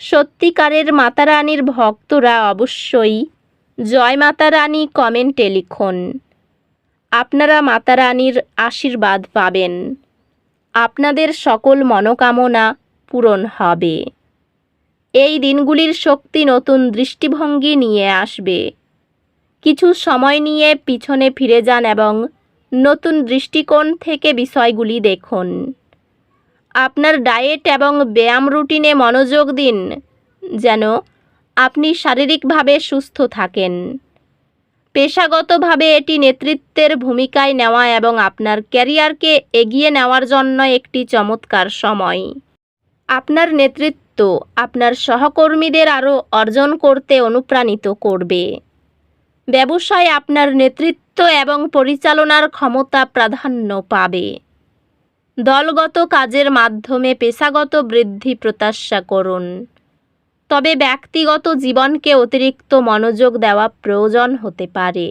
সত্যিকারের মাতারানীর ভক্তরা অবশ্যই জয় মাতা রানী কমেন্টে লিখুন। আপনারা মাতারানীর আশীর্বাদ পাবেন। আপনাদের সকল মনোকামনা পূরণ হবে। এই দিনগুলির শক্তি নতুন দৃষ্টিভঙ্গি নিয়ে আসবে। কিছু সময় নিয়ে পিছনে ফিরে যান এবং নতুন দৃষ্টিকোণ থেকে বিষয়গুলি দেখুন। আপনার ডায়েট এবং ব্যায়াম রুটিনে মনোযোগ দিন, যেন আপনি শারীরিকভাবে সুস্থ থাকেন। পেশাগতভাবে এটি নেতৃত্বের ভূমিকায় নেওয়া এবং আপনার ক্যারিয়ারকে এগিয়ে নেওয়ার জন্য একটি চমৎকার সময়। আপনার নেতৃত্ব আপনার সহকর্মীদের আরও অর্জন করতে অনুপ্রাণিত করবে। ব্যবসায় আপনার নেতৃত্ব এবং পরিচালনার ক্ষমতা প্রাধান্য পাবে। দলগত কাজের মাধ্যমে পেশাগত বৃদ্ধি প্রত্যাশা করুন। তবে ব্যক্তিগত জীবনকে অতিরিক্ত মনোযোগ দেওয়া প্রয়োজন হতে পারে।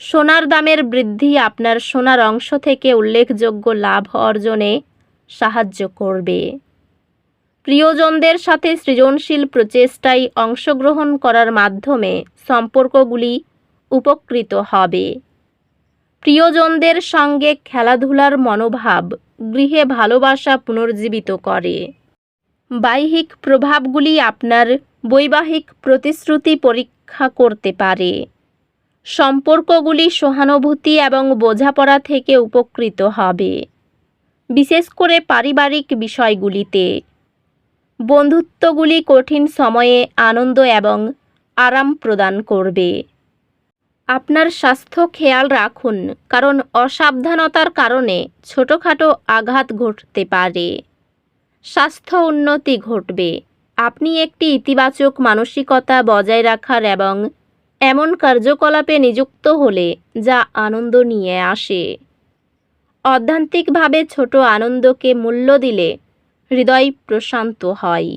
সোনার দামের বৃদ্ধি আপনার সোনার অংশ থেকে উল্লেখযোগ্য লাভ অর্জনে সাহায্য করবে। প্রিয়জনদের সাথে সৃজনশীল প্রচেষ্টায় অংশগ্রহণ করার মাধ্যমে সম্পর্কগুলি উপকৃত হবে। প্রিয়জনদের সঙ্গে খেলাধুলার মনোভাব গৃহে ভালোবাসা পুনর্জীবিত করে। বাহ্যিক প্রভাবগুলি আপনার বৈবাহিক প্রতিশ্রুতি পরীক্ষা করতে পারে। সম্পর্কগুলি সহানুভূতি এবং বোঝাপড়া থেকে উপকৃত হবে। বিশেষ করে পারিবারিক বিষয়গুলিতে। বন্ধুত্বগুলি কঠিন সময়ে আনন্দ এবং আরাম প্রদান করবে। আপনার স্বাস্থ্য খেয়াল রাখুন, কারণ অসাবধানতার কারণে ছোটোখাটো আঘাত ঘটতে পারে। স্বাস্থ্য উন্নতি ঘটবে। আপনি একটি ইতিবাচক মানসিকতা বজায় রাখার এবং এমন কার্যকলাপে নিযুক্ত হলে যা আনন্দ নিয়ে আসে। অধ্যান্তিকভাবে ছোট আনন্দকে মূল্য দিলে হৃদয় প্রশান্ত হয়।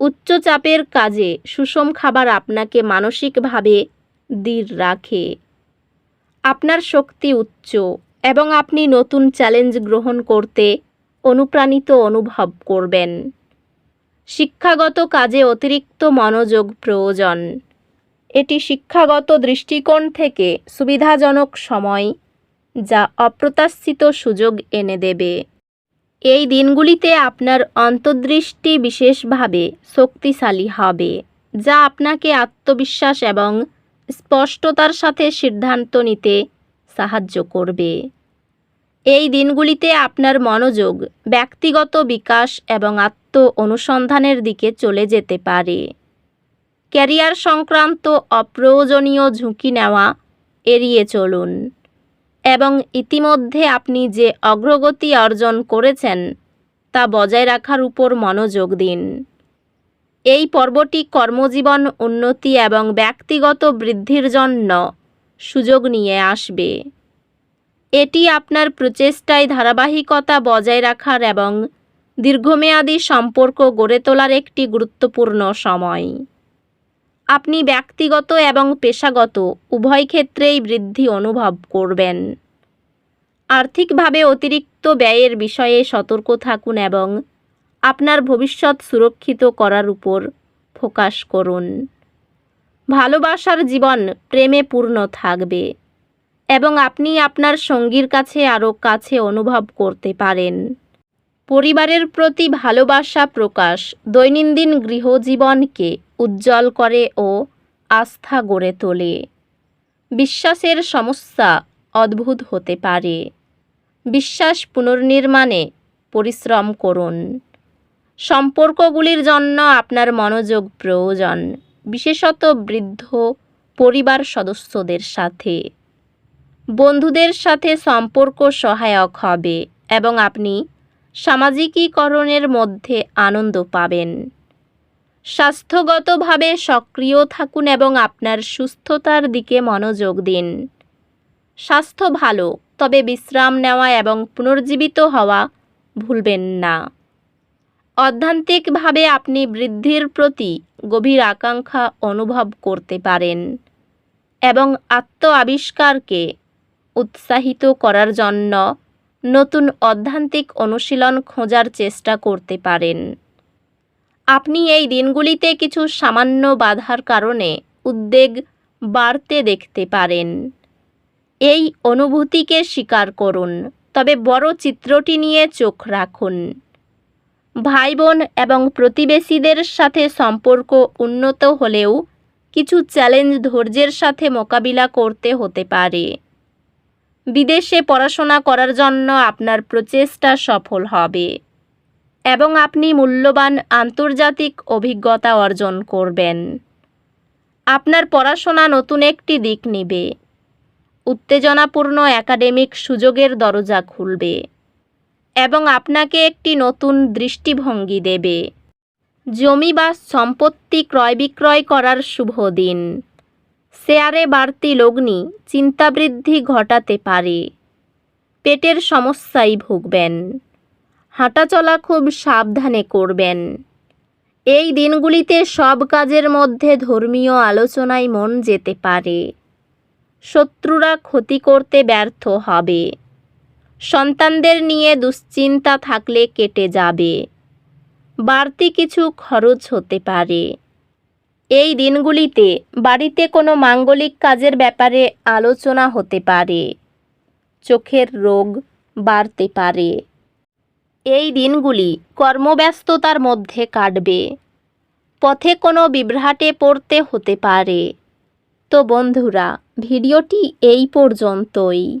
উচ্চচাপের কাজে সুষম খাবার আপনাকে মানসিকভাবে দৃঢ় রাখে। আপনার শক্তি উচ্চ এবং আপনি নতুন চ্যালেঞ্জ গ্রহণ করতে অনুপ্রাণিত অনুভব করবেন। শিক্ষাগত কাজে অতিরিক্ত মনোযোগ প্রয়োজন। এটি শিক্ষাগত দৃষ্টিকোণ থেকে সুবিধাজনক সময় যা অপ্রত্যাশিত সুযোগ এনে দেবে। এই দিনগুলিতে আপনার অন্তর্দৃষ্টি বিশেষভাবে শক্তিশালী হবে, যা আপনাকে আত্মবিশ্বাস এবং স্পষ্টতার সাথে সিদ্ধান্ত নিতে সাহায্য করবে। এই দিনগুলিতে আপনার মনোযোগ ব্যক্তিগত বিকাশ এবং আত্ম অনুসন্ধানের দিকে চলে যেতে পারে। ক্যারিয়ার সংক্রান্ত অপ্রয়োজনীয় ঝুঁকি নেওয়া এড়িয়ে চলুন এবং ইতিমধ্যে আপনি যে অগ্রগতি অর্জন করেছেন তা বজায় রাখার উপর মনোযোগ দিন। এই পর্বটি কর্মজীবন, উন্নতি এবং ব্যক্তিগত বৃদ্ধির জন্য সুযোগ নিয়ে আসবে। এটি আপনার প্রচেষ্টায় ধারাবাহিকতা বজায় রাখার এবং দীর্ঘমেয়াদী সম্পর্ক গড়ে তোলার একটি গুরুত্বপূর্ণ সময়। আপনি ব্যক্তিগত এবং পেশাগত উভয় ক্ষেত্রেই বৃদ্ধি অনুভব করবেন। আর্থিকভাবে অতিরিক্ত ব্যয়ের বিষয়ে সতর্ক থাকুন এবং আপনার ভবিষ্যৎ সুরক্ষিত করার উপর ফোকাস করুন। ভালোবাসার জীবন প্রেমে পূর্ণ থাকবে এবং আপনি আপনার সঙ্গীর কাছে আরও কাছে অনুভব করতে পারেন। পরিবারের প্রতি ভালোবাসা প্রকাশ দৈনন্দিন গৃহজীবনকে উজ্জ্বল করে ও আস্থা গড়ে তোলে। বিশ্বাসের সমস্যা অদ্ভুত হতে পারে। বিশ্বাস পুনর্নির্মাণে পরিশ্রম করুন। সম্পর্কগুলির জন্য আপনার মনোযোগ প্রয়োজন, বিশেষত বৃদ্ধ পরিবার সদস্যদের সাথে। বন্ধুদের সাথে সম্পর্ক সহায়ক হবে এবং আপনি সামাজিকীকরণের মধ্যে আনন্দ পাবেন। স্বাস্থ্যগতভাবে সক্রিয় থাকুন এবং আপনার সুস্থতার দিকে মনোযোগ দিন। স্বাস্থ্য ভালো, তবে বিশ্রাম নেওয়া এবং পুনর্জীবিত হওয়া ভুলবেন না। অধ্যান্তিকভাবে আপনি বৃদ্ধির প্রতি গভীর আকাঙ্ক্ষা অনুভব করতে পারেন এবং আত্ম আবিষ্কারকে উৎসাহিত করার জন্য নতুন অধ্যান্তিক অনুশীলন খোঁজার চেষ্টা করতে পারেন। আপনি এই দিনগুলিতে কিছু সামান্য বাধার কারণে উদ্বেগ বাড়তে দেখতে পারেন। এই অনুভূতিকে স্বীকার করুন, তবে বড় চিত্রটি নিয়ে চোখ রাখুন। ভাই বোন এবং প্রতিবেশীদের সাথে সম্পর্ক উন্নত হলেও কিছু চ্যালেঞ্জ ধৈর্যের সাথে মোকাবিলা করতে হতে পারে। বিদেশে পড়াশোনা করার জন্য আপনার প্রচেষ্টা সফল হবে এবং আপনি মূল্যবান আন্তর্জাতিক অভিজ্ঞতা অর্জন করবেন। আপনার পড়াশোনা নতুন একটি দিক নেবে। উত্তেজনাপূর্ণ একাডেমিক সুযোগের দরজা খুলবে। এবং আপনাকে একটি নতুন দৃষ্টিভঙ্গি দেবে। জমি বা সম্পত্তি ক্রয় বিক্রয় করার শুভ দিন। শেয়ারে বাড়তি লগ্নি চিন্তাবৃদ্ধি ঘটাতে পারে। পেটের সমস্যায় ভুগবেন। হাঁটাচলা খুব সাবধানে করবেন। এই দিনগুলিতে সব কাজের মধ্যে ধর্মীয় আলোচনায় মন যেতে পারে। শত্রুরা ক্ষতি করতে ব্যর্থ হবে। সন্তানদের নিয়ে দুশ্চিন্তা থাকলে কেটে যাবে। বাড়তি কিছু খরচ হতে পারে। এই দিনগুলিতে বাড়িতে কোনো মাঙ্গলিক কাজের ব্যাপারে আলোচনা হতে পারে। চোখের রোগ বাড়তে পারে। এই দিনগুলি কর্মব্যস্ততার মধ্যে কাটবে। পথে কোনো বিভ্রাটে পড়তে হতে পারে। তো বন্ধুরা, ভিডিওটি এই পর্যন্তই।